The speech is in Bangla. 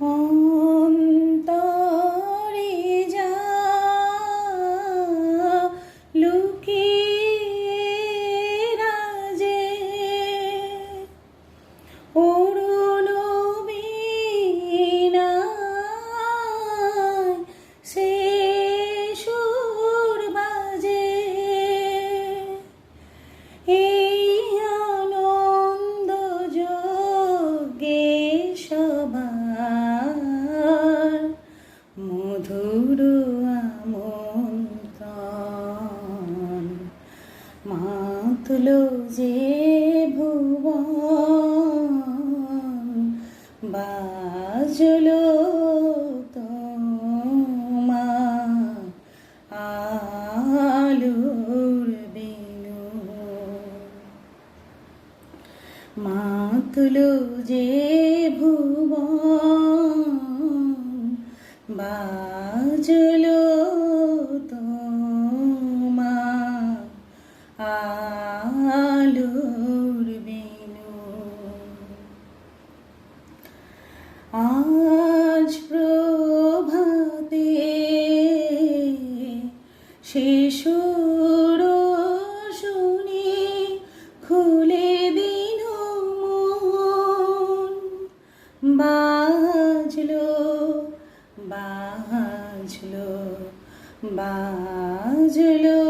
Oh. মধুর আমন্ত্রণ মাতল যে ভুবন বাজলো তোমার আলোর যে ভুবন আজ প্রভাতে শিশুর শুনি খুলে দিন বাজলো বাজলো বাজলো।